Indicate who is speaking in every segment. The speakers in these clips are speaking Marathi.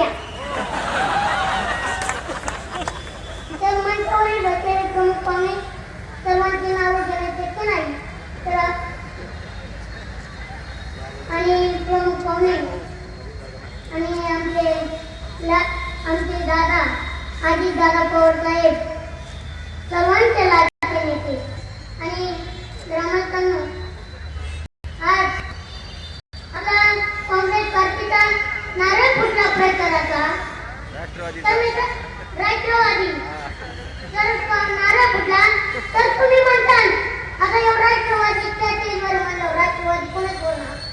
Speaker 1: द्या सर्वांचं वडील होते कमी पाणी सर्वांची नावं घेण्याचे पण आहे तर आणि प्रमुख पाहुणे आणि आमचे आमचे दादा आजी दादा पवार साहेब सर्वांचे तर तुम्ही म्हणताल आता एवढा किंवा त्या तेलवर मला एवढा किंवा कोणच बोलणार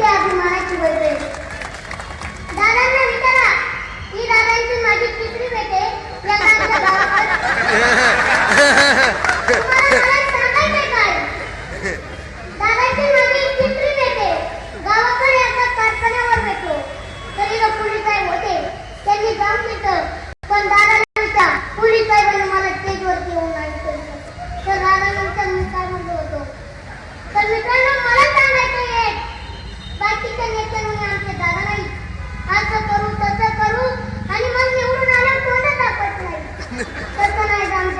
Speaker 1: Dad, we might have to wait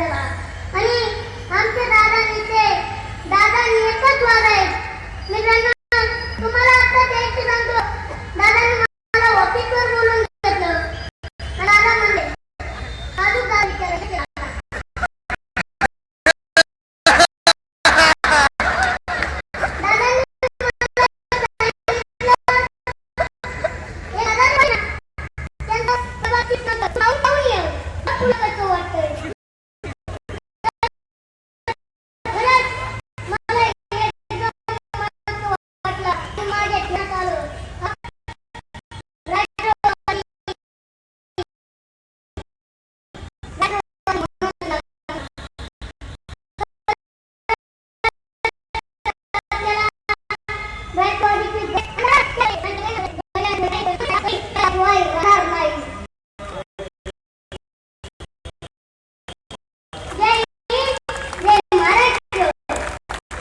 Speaker 1: आणि आमच्या दादांनी ते दादांनी एकच वागायचं मित्रांनो Bye.